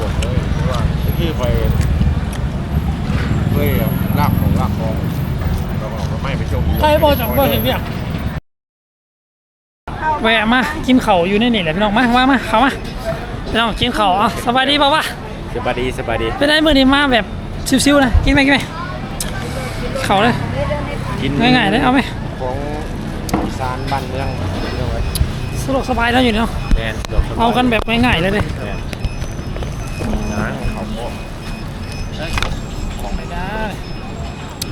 บอกเลยเพราะว่าที่ไปเคยลากของลากของเราก็ไม่ไปชมใครบอกจังบ่เห็นเวียกแวะมากินข้าวอยู่ในนี่แหละพี่น้องมาว่ามาเข้ามาพี่น้องกินข้าวอะสบายดีป่าววะสบายดีสบายดีเป็นไงมื้อนี้มาแบบชิวๆนะกินไหมกินไหมข้าวเลยกินง่ายๆเลยเอาไหมของอีสานบ้านเมืองเรื่องไว้สะดวกสบายแล้วอยู่เนาะแมนดสบยเอากันแบบง่ายๆเลยเลย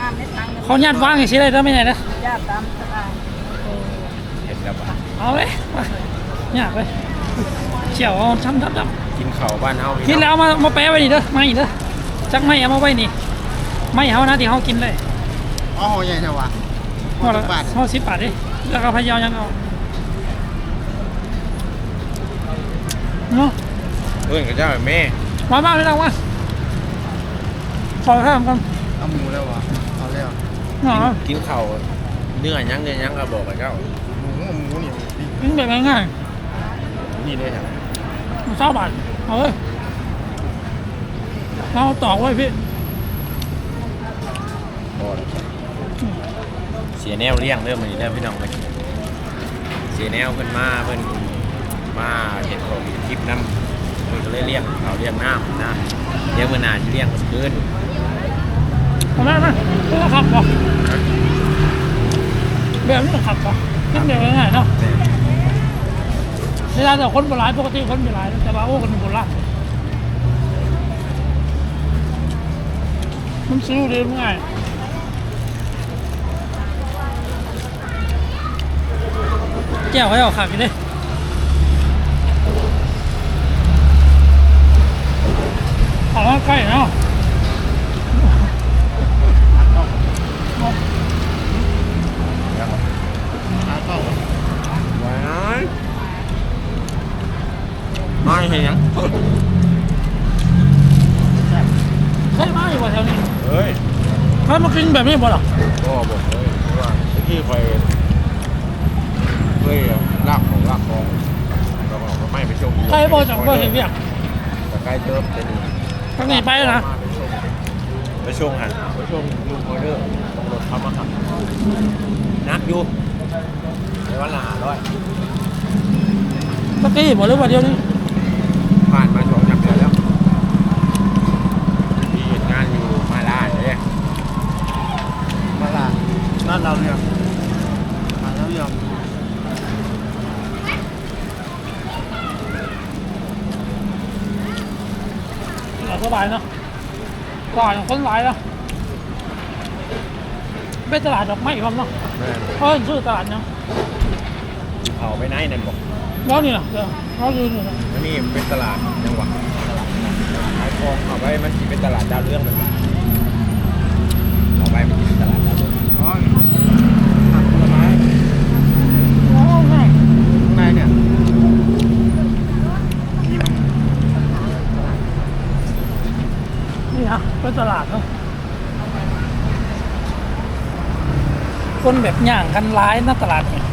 น้ำในถังเขาญาติว่างอย่างนี้เลยได้ไหมเนี่ยนะญาติตามสบายเห็นแล้วปะเอาเลยไปญาติเลยเขี่ยวเอาช้ำช้ำช้กินข้าวบ้านเฮาำกิกินแล้วเอามามาแปะไว้นี่เด้อไม่เด้อจักไม่เอามาไว้นี่ ไม่เอานะที่เขากินเลยอ๋อใหญ่เท่าวะห่อละสิบบาทห่อสิบบาทดิแล้วก็พะเยายังเอาเนาะเพื่อนกับเจ้าแม่มาบ้างเลยนะว่าขอข้ามกันเอาหมูแล้ววะ เอาแล้วเนาะกินข้าวเนื้อยังเนื้อยังก็บอกกับเจ้าหมูหมูนี่ดีกินแบบง่ายนี่ด้วยครับๆมันเศร้าบาทเอาเลยเราตอกไว้พี่พอแล้วเสียแนวเลี้ยงเริ่มมันนี้ได้พี่น้องเลยเสียแนวเพิ่นมาเพิ่นมาเห็ดของคลิปน้ำเพิ่นก็เลยเลี้ยงเขาเลี้ยงน้ำนะเลี้ยงเมื่อนานจะเลี้ยงมันคืน เอาไหมเอาไหมเพื่อขับก่อนแบบนี้ขับก่อนกินแบบง่ายๆเนาะเวลาแต่คนโบราณปกติคนโบราณแต่ว่าโอ้คนโบราณมันซื้อเรียนง่ายแก้วให้เอาขับไปดิเอามาใกล้เนาะ ขาเข้า ไว้ไม่เห็นยัง ใช่ไหมว่าแถวนี้ เฮ้ย ถ้ามากินแบบนี้บ่หรอก็บอกเลยเพราะว่าที่ไปเคยลากของลากของเราก็ไม่ไปชมใครบอกจังบ่เห็นเวียกแต่ใกล้เติมจะดีทางนี้ไปแล้วนะไปชมหันไปชมลุงออเดอร์ต้องรถเข้ามาขับนักอยู่ในวันละห้าร้อยตะกี้บ่หรือว่าเดียวนี้ ผ่านมาสองสามเดือนแล้วมีเหตุงานอยู่มาลาเลย มาละบ้านเราเนี่ยมาแล้วยอมเราสบายเนาะตลาดของคนหลายเนาะเป็นตลาดดอกไม้พร้อมเนาะแม่เพราะชื่อตลาดเนาะเขาไปไหนนั่นบอกแล้วนี่นะเดี๋ยวเราอยู่นี่นะอันนี้เป็นตลาดจังหวัดขายของเอาไปมันจะเป็นตลาดดาวเรื่องมันเอาไปมันจะเป็นตลาดดาวเรื่อง อ๋อผักผลไม้ โอ้ง่าย ข้างในเนี่ยมีมัน นี่ฮะเป็น ตลาดเนาะคนแบบย่างกันร้ายหน้าตลาดเนี่ย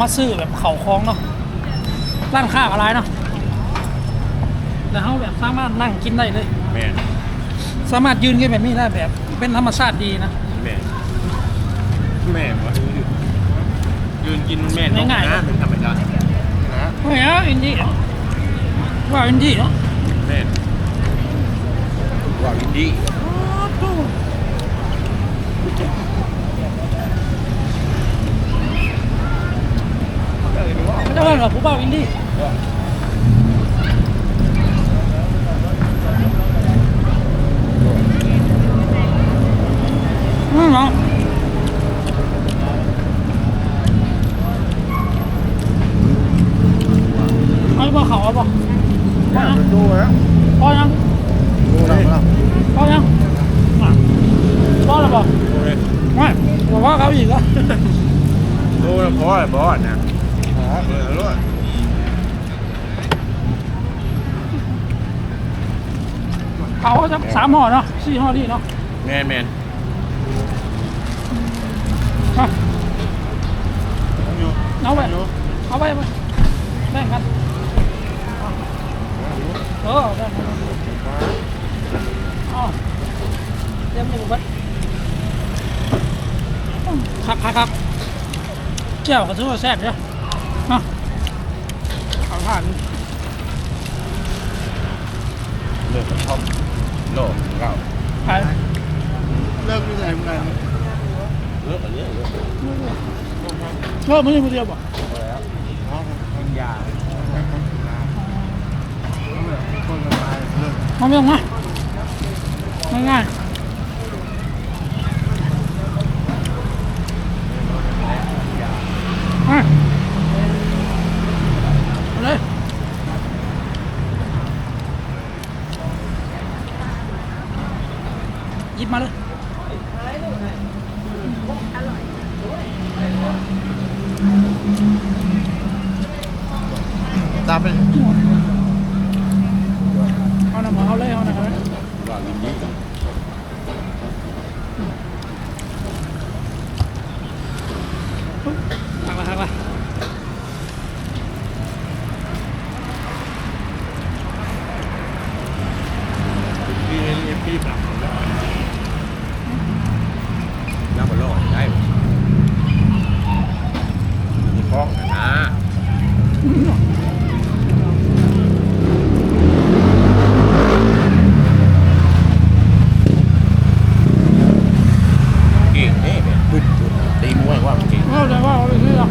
มาซื้อแบบเขาคลองเนาะร้านค้าอะไรเนาะแล้วเขาแบบสามารถนั่งกินได้เลย แม่นสามารถยืนกันแบบนี้ได้แบบ เป็นธรรมชาติดีนะ แม่นแม่นวะยืนกินมันแม่นง่ายๆ นะเป็นธรรมดานะ เฮ้ยอะอินดี้ว่าอินดี้เนาะแม่น ว่าวินดี้ไม่ได้หรอกผู้บ่าวอินดี้อืมเนาะเอาบ่เขาเอาบ่พอยัง ดูแล้ว พอยัง ดูแล้วแล้ว พอยังอะพอแล้วบ่ไม่บอกว่าเขาอีกอะ ดูนะเพ ราะอะไรบอสนะอ๋อเออรู้เขาจะสามห่อเนาะสี่ห่อดีเนาะแม่นแม่นมาอยู่เอาไปเอาไปไปแบ่งกันเอออได้ได้ได้อ๋อเตรียมอยู่เบัดครับครับครับ เจ้าก็ถือว่าแซ่บเด้อเนาะเอาผ่านเลือกกระท่อมโลกเก้าไปเลิกที่ไหนเหมือนกันเลือกอันนี้เลือกเออมึงยังคนเดียวบ่แล้วมันยาคนละลายเลิกมาไม่ต้องมาง่ายๆมา เลยหยิบมาเลย ตามไป เอาหน่ะหมอเอาเลยเอาหน่ะเอาเลย ว่าลิ้นนี้ หักละหักละ พี่ เอ็มพี่ปรับแล้วแล้วมันโลกได้มีคล้องนะ เก่งนี่แบบบึ้ดตีมวยว่ามันเก่ง เอาเลยว่าเอาเลยที่เรา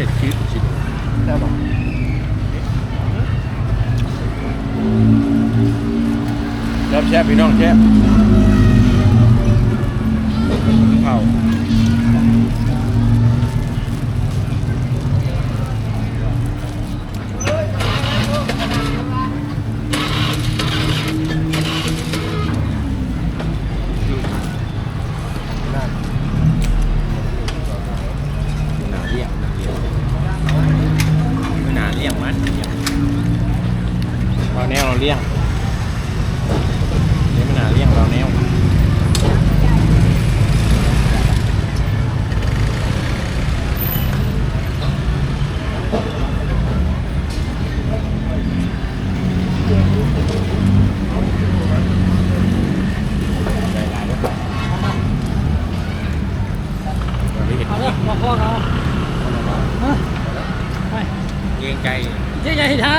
ไม่ใช่คิดคิดใช่ป่ะแซ่บแช่พี่น้องแช่ เราแนวเราเลี่ยงเลี่ยงไม่หนาเลี่ยงเราแนวใจร้ายด้วยเราได้เห็นเอาเลยบอกพ่อเขาเออไปเกรงใจใหญ่ๆได้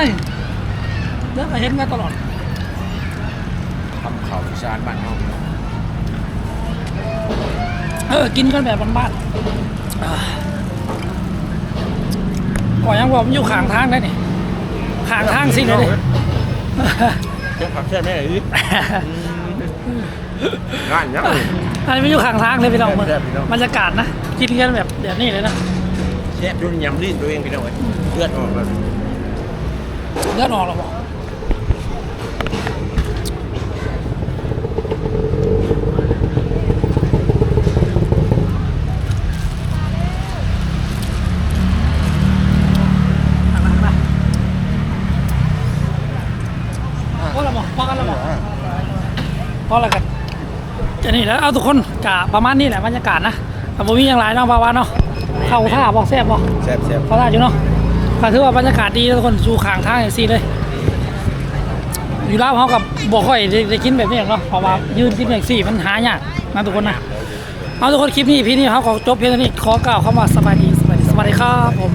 เลิกไปเห็นมาตลอดทำข่าวอีสานบ้านเฮาเออ กินกันแบบบ้านๆอ่าก่อนยังบอกมันอยู่ข้างทางได้นี่ข้างทางสิเลยดิเจ้าผักแค่แม่อีงานยังเลยอันนี้มันอยู่ข้างทางเลยพี่น้องมึงแซ่บๆพี่น้องบรรยากาศนะ กินกันแบบแบบนี้เลยนะแซ่บจนยำลิ้นตัวเองพี่น้องเอ้ยเลือดออกแล้วเลือดออกหรอบอกพอแล้วบอกพอกันแล้วบอกพอแล้วกันจะนี่ แล้วเอาทุกคนกะประมาณนี้แหละบรรยากาศนะแต่ผมมีอย่างไรเนาะบาวาเนาะเข้าท่าบอกแซ่บบอกแซ่บแซ่บเขาได้อยู่เนาะก็ถือว่าบรรยากาศดีแล้วทุกคนสู่ข้างทางอย่างซีเลย อยู่ลาวเขากับบอกค่อยได้ได้กินแบบนี้หรอกเนาะเพราะว่ายืนกินอย่างสี่มันหายากนะทุกคนนะเอาทุกคนคลิปนี้พี่นี่เขาขอจบเพียงเท่านี้ขอกล่าวคำว่าสบายดีสบายดีสวัสดีครับผม